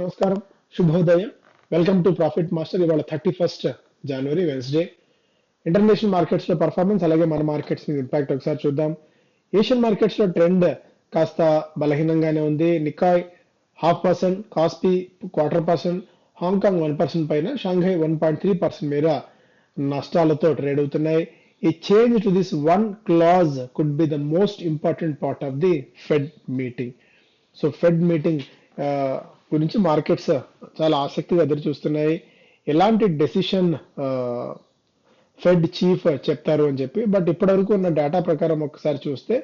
నమస్కారం. శుభోదయం. Welcome to profit master ఇవాళ థర్టీ ఫస్ట్ జనవరి వెన్స్డే ఇంటర్నేషనల్ మార్కెట్స్లో పర్ఫార్మెన్స్ అలాగే మన మార్కెట్స్ మీద ఇంపాక్ట్ ఒకసారి చూద్దాం. ఏషియన్ మార్కెట్స్లో ట్రెండ్ కాస్త బలహీనంగానే ఉంది. Nikkei half percent Kospi quarter percent Hong Kong one percent పైన Shanghai one point three percent మేర నష్టాలతో ట్రేడ్ అవుతున్నాయి. ఈ change to this one clause could be the most important part of the Fed meeting so Fed meeting గురించి markets చాలా ఆసక్తిగా ఎదురు చూస్తున్నాయి. ఎలాంటి డెసిషన్ ఫెడ్ చీఫ్ చెప్తారు అని చెప్పి బట్ ఇప్పటివరకు ఉన్న డేటా ప్రకారం ఒకసారి చూస్తే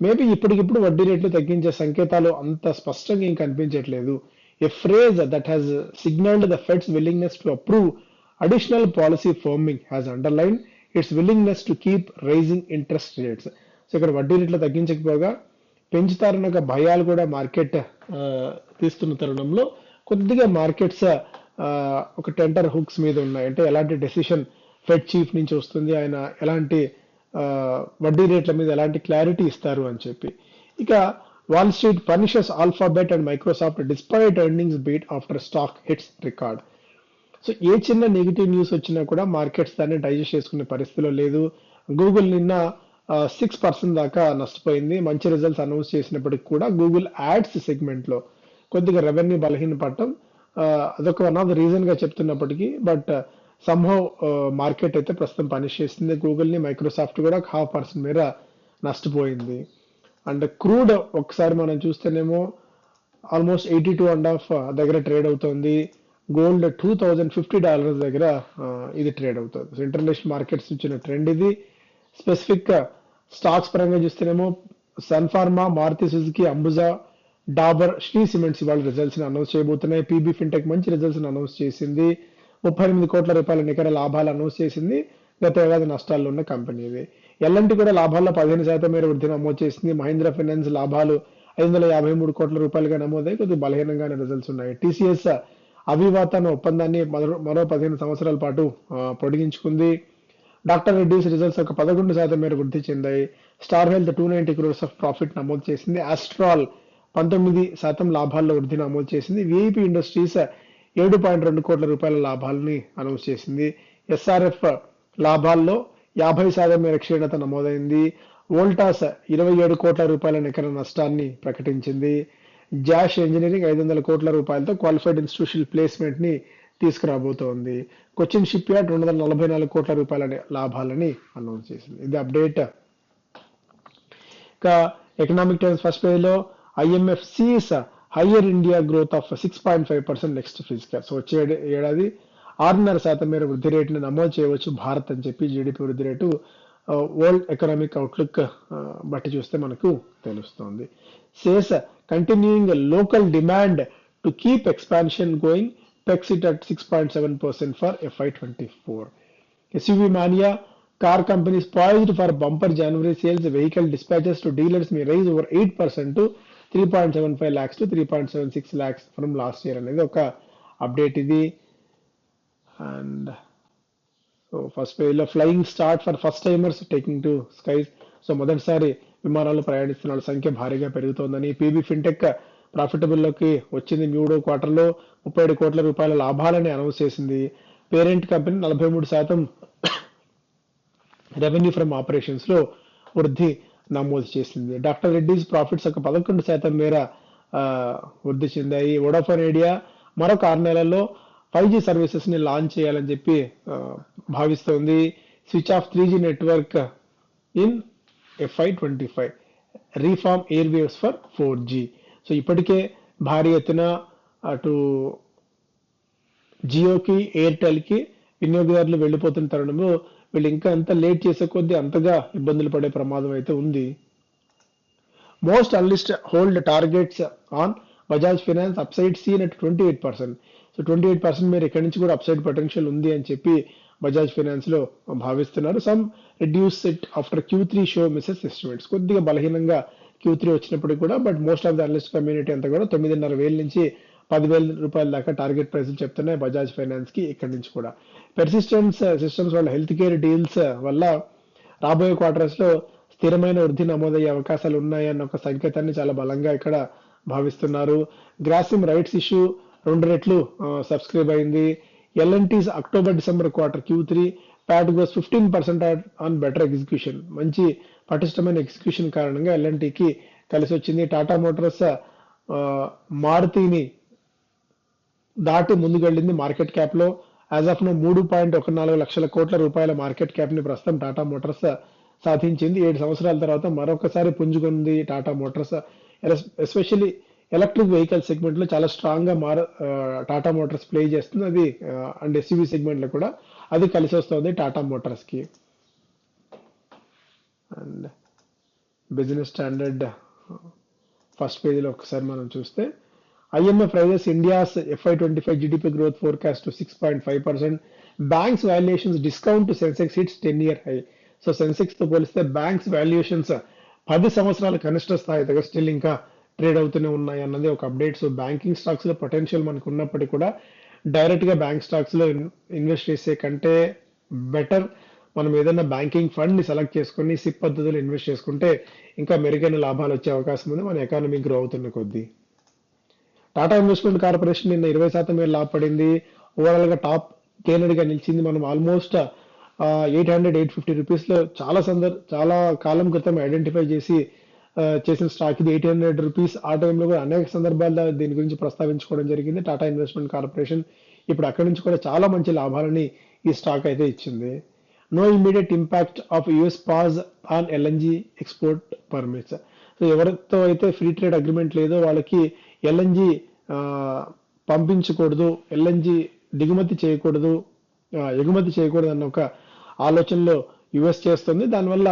మేబీ ఇప్పటికిప్పుడు వడ్డీ రేట్లు తగ్గించే సంకేతాలు అంత స్పష్టంగా ఏం కనిపించట్లేదు. A phrase that has signalled the Fed's willingness to approve additional policy firming has underline its willingness to keep raising interest rates so ఇక్కడ వడ్డీ రేట్లు తగ్గించకపోగా పెంచుతారన్న ఒక భయాలు కూడా మార్కెట్ తీస్తున్న తరుణంలో కొద్దిగా మార్కెట్స్ ఒక టెంటర్ హుక్స్ మీద ఉన్నాయి. అంటే ఎలాంటి డెసిషన్ ఫెడ్ చీఫ్ నుంచి వస్తుంది ఆయన ఎలాంటి వడ్డీ రేట్ల మీద ఎలాంటి క్లారిటీ ఇస్తారు అని చెప్పి. ఇక Wall Street punishes Alphabet and Microsoft despite earnings beat after stock hits record so ఏ చిన్న నెగిటివ్ న్యూస్ వచ్చినా కూడా మార్కెట్స్ దాన్ని డైజెస్ట్ చేసుకునే పరిస్థితిలో లేదు. గూగుల్ నిన్న సిక్స్ పర్సెంట్ దాకా నష్టపోయింది. మంచి రిజల్ట్స్ అనౌన్స్ చేసినప్పటికీ కూడా గూగుల్ యాడ్స్ సెగ్మెంట్లో కొద్దిగా రెవెన్యూ బలహీనపడటం ఆ, అదొక వన్ ఆఫ్ ద రీజన్గా చెప్తున్నప్పటికీ బట్ సంహో మార్కెట్ అయితే ప్రస్తుతం పనిష్ చేసింది గూగుల్ని మైక్రోసాఫ్ట్ కూడా హాఫ్ పర్సెంట్ మేర నష్టపోయింది. అండ్ క్రూడ్ ఒకసారి మనం చూస్తేనేమో almost eighty two and half దగ్గర ట్రేడ్ అవుతుంది. Gold two thousand fifty dollars దగ్గర ఇది ట్రేడ్ అవుతుంది. సో ఇంటర్నేషనల్ మార్కెట్స్ ఇచ్చిన ట్రెండ్ ఇది. స్పెసిఫిక్ స్టాక్స్ పరంగా చూస్తేనేమో sun pharma Maruti Suzuki Ambuja Dabur Shree cements ఇవాళ రిజల్ట్స్ని అనౌన్స్ చేయబోతున్నాయి. పీబీ ఫిన్టెక్ మంచి రిజల్ట్స్ని అనౌన్స్ చేసింది. ముప్పై ఎనిమిది కోట్ల రూపాయల నికర లాభాలు అనౌన్స్ చేసింది. గత ఏడాది నష్టాల్లో ఉన్న కంపెనీ ఇది ఎల్ఎన్టీ కూడా లాభాల్లో పదిహేను శాతం మేర వృద్ధి నమోదు చేసింది. మహీంద్రా ఫైనాన్స్ లాభాలు ఐదు వందల యాభై మూడు కోట్ల రూపాయలుగా నమోదై కొద్దిగా బలహీనంగానే రిజల్ట్స్ ఉన్నాయి. టీసీఎస్ అవివాతన ఒప్పందాన్ని మరో- మరో పదిహేను సంవత్సరాల పాటు పొడిగించుకుంది. డాక్టర్ రెడ్డిస్ రిజల్ట్స్ ఒక పదకొండు శాతం మేర వృద్ధి చెందాయి. Star Health two ninety crores of profit నమోదు చేసింది. ఆస్ట్రాల్ పంతొమ్మిది శాతం లాభాల్లో వృద్ధి నమోదు చేసింది. విఐపి ఇండస్ట్రీస్ ఏడు పాయింట్ రెండు కోట్ల రూపాయల లాభాలని అనౌన్స్ చేసింది. ఎస్ఆర్ఎఫ్ లాభాల్లో యాభై శాతం మేర క్షీణత నమోదైంది. వోల్టాస్ ఇరవై ఏడు కోట్ల రూపాయల నికర నష్టాన్ని ప్రకటించింది. జాష్ ఇంజనీరింగ్ ఐదు వందల కోట్ల రూపాయలతో క్వాలిఫైడ్ ఇన్స్టిట్యూషనల్ ప్లేస్మెంట్ని తీసుకురాబోతోంది. కొచ్చిన్ షిప్ యార్డ్ రెండు వందల నలభై నాలుగు కోట్ల రూపాయల లాభాలని అనౌన్స్ చేసింది. ఇది అప్డేట్. ఇక ఎకనామిక్ టైమ్స్ ఫస్ట్ పేజ్లో IMF sees higher India growth of six point five percent next fiscal so వచ్చే ఏడాది ఆరున్నర శాతం మేర వృద్ధి రేటును నమోదు చేయవచ్చు భారత్ అని చెప్పి జీడిపి వృద్ధి రేటు వరల్డ్ ఎకనామిక్ అవుట్లుక్ బట్టి చూస్తే మనకు తెలుస్తుంది. Says continuing local demand to keep expansion going pegs it at six point seven percent for FY twenty four SUV mania, car companies poised for bumper January sales, vehicle dispatches to dealers may rise over 8% to 3.75 lakhs to 3.76 lakhs from last year అనేది ఒక update ఇది. And so first page flying start for first timers taking to skies so మొదటిసారి విమానాలు ప్రయాణిస్తున్న వాళ్ళ సంఖ్య భారీగా పెరుగుతోందని. పీబీ ఫిన్టెక్ ప్రాఫిటబుల్లోకి వచ్చింది మూడో క్వార్టర్లో ముప్పై ఏడు కోట్ల రూపాయల లాభాలని అనౌన్స్ చేసింది. పేరెంట్ కంపెనీ నలభై మూడు శాతం రెవెన్యూ ఫ్రమ్ ఆపరేషన్స్లో వృద్ధి నమోదు చేసింది. డాక్టర్ రెడ్డిస్ ప్రాఫిట్స్ ఒక పదకొండు శాతం మేర వృద్ధి చెందాయి. వోడాఫోన్ ఐడియా మరొక ఆరు నెలల్లో ఫైవ్ జీ సర్వీసెస్ని లాంచ్ చేయాలని చెప్పి భావిస్తోంది. Switch off three G network in FY twenty five. Reform air waves for four G. So ఇప్పటికే భారీ ఎత్తున అటు జియోకి ఎయిర్టెల్కి వినియోగదారులు వెళ్ళిపోతున్న తరుణంలో వీళ్ళు ఇంకా ఎంత లేట్ చేసే కొద్దీ అంతగా ఇబ్బందులు పడే ప్రమాదం అయితే ఉంది. Most analyst hold targets on Bajaj Finance upside seen at twenty eight percent. So twenty eight percent మీరు ఇక్కడి నుంచి కూడా అప్సైడ్ పొటెన్షియల్ ఉంది అని చెప్పి బజాజ్ ఫైనాన్స్లో భావిస్తున్నారు. Some reduce it after Q three show misses estimates కొద్దిగా బలహీనంగా క్యూ త్రీ వచ్చినప్పటికి కూడా but most of the analyst community అంతా కూడా తొమ్మిదిన్నర వేల నుంచి పదివేల రూపాయల దాకా టార్గెట్ ప్రైస్ చెప్తున్నాయి బజాజ్ ఫైనాన్స్కి ఇక్కడి నుంచి కూడా. పెర్సిస్టెన్స్ సిస్టమ్స్ వాళ్ళ హెల్త్ కేర్ డీల్స్ వల్ల రాబోయే క్వార్టర్స్లో స్థిరమైన వృద్ధి నమోదయ్యే అవకాశాలు ఉన్నాయన్న ఒక సంకేతాన్ని చాలా బలంగా ఇక్కడ భావిస్తున్నారు. గ్రాసిమ్ రైట్స్ ఇష్యూ రెండు రెట్లు uh, సబ్స్క్రైబ్ అయింది. L&T's October December quarter Q three PAT goes fifteen percent on better execution మంచి పటిష్టమైన ఎగ్జిక్యూషన్ కారణంగా ఎల్ఎన్టీకి కలిసి వచ్చింది టాటా మోటార్స్ మారుతిని దాటి ముందుకెళ్ళింది మార్కెట్ క్యాప్లో. యాజ్ ఆఫ్ నో మూడు పాయింట్ ఒక నాలుగు లక్షల కోట్ల రూపాయల మార్కెట్ క్యాప్ని ప్రస్తుతం టాటా మోటార్స్ సాధించింది. ఏడు సంవత్సరాల తర్వాత మరొకసారి పుంజుకుంది Tata Motors especially electric vehicle సెగ్మెంట్లో చాలా స్ట్రాంగ్గా మార టాటా మోటార్స్ ప్లే చేస్తుంది. అది అండ్ ఎస్యూవి సెగ్మెంట్లో కూడా అది కలిసి వస్తుంది టాటా మోటార్స్కి అండ్ బిజినెస్ స్టాండర్డ్ ఫస్ట్ పేజీలో ఒకసారి మనం చూస్తే IMF raises India's FY twenty five GDP growth forecast to six point five percent banks valuations discount to Sensex hits ten year high so సెన్సెక్స్తో పోలిస్తే బ్యాంక్స్ వాల్యుయేషన్స్ పది సంవత్సరాల కనిష్ట స్థాయి దగ్గర స్టిల్ ఇంకా ట్రేడ్ అవుతూనే ఉన్నాయి అన్నది ఒక అప్డేట్ సో బ్యాంకింగ్ స్టాక్స్లో పొటెన్షియల్ మనకు ఉన్నప్పటికీ కూడా డైరెక్ట్గా బ్యాంక్ స్టాక్స్లో ఇన్వెస్ట్ చేసే కంటే బెటర్ మనం ఏదైనా బ్యాంకింగ్ ఫండ్ని సెలెక్ట్ చేసుకొని సిప్ పద్ధతిలో ఇన్వెస్ట్ చేసుకుంటే ఇంకా మెరుగైన లాభాలు వచ్చే అవకాశం ఉంది. మన ఎకానమీ గ్రో అవుతున్న కొద్దీ. టాటా ఇన్వెస్ట్మెంట్ కార్పొరేషన్ నిన్న ఇరవై శాతం మేర లాభపడింది. ఓవరాల్గా టాప్ గెయినర్గా నిలిచింది. మనం almost eight hundred eight fifty రూపీస్లో చాలా సందర్ చాలా కాలం క్రితం ఐడెంటిఫై చేసి చేసిన స్టాక్ ఇది ఎయిట్ హండ్రెడ్ రూపీస్. ఆ టైంలో కూడా అనేక సందర్భాల్లో దీని గురించి ప్రస్తావించుకోవడం జరిగింది. టాటా ఇన్వెస్ట్మెంట్ కార్పొరేషన్ ఇప్పుడు అక్కడి నుంచి కూడా చాలా మంచి లాభాలని ఈ స్టాక్ అయితే ఇచ్చింది. No immediate impact of US pause on LNG export permits so ఎవరితో అయితే ఫ్రీ ట్రేడ్ అగ్రిమెంట్ లేదో వాళ్ళకి ఎల్ఎన్జి పంపించకూడదు ఎల్ఎన్జి దిగుమతి చేయకూడదు ఎగుమతి చేయకూడదు అన్న ఒక ఆలోచనలో యుఎస్ చేస్తుంది. దానివల్ల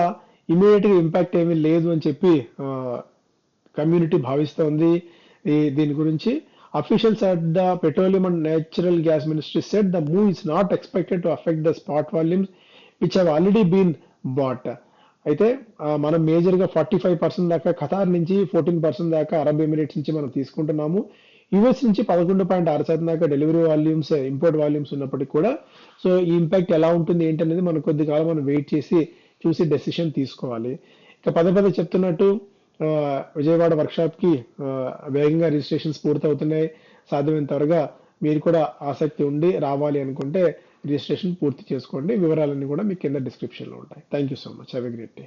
ఇమీడియట్గా ఇంపాక్ట్ ఏమీ లేదు అని చెప్పి కమ్యూనిటీ భావిస్తోంది. ఉంది దీని గురించి officials at the petroleum and natural gas ministry said the move is not expected to affect the spot volumes which have already been bought అయితే మనం మేజర్గా ఫార్టీ ఫైవ్ పర్సెంట్ దాకా ఖతార్ నుంచి ఫోర్టీన్ పర్సెంట్ దాకా అరబ్ ఎమిరేట్స్ నుంచి మనం తీసుకుంటున్నాము. US నుంచి పదకొండు పాయింట్ ఆరు శాతం దాకా డెలివరీ వాల్యూమ్స్ ఇంపోర్ట్ వాల్యూమ్స్ ఉన్నప్పటికీ కూడా సో ఈ ఇంపాక్ట్ ఎలా ఉంటుంది ఏంటనేది మనం కొద్ది కాలం మనం వెయిట్ చేసి చూసి డెసిషన్ తీసుకోవాలి. ఇక పదే పదే చెప్తున్నట్టు విజయవాడ వర్క్షాప్కి వేగంగా రిజిస్ట్రేషన్స్ పూర్తవుతున్నాయి. సాధ్యమైన త్వరగా మీరు కూడా ఆసక్తి ఉండి రావాలి అనుకుంటే రిజిస్ట్రేషన్ పూర్తి చేసుకోండి. వివరాలన్నీ కూడా మీకు కింద డిస్క్రిప్షన్లో ఉంటాయి. Thank you so much have a great day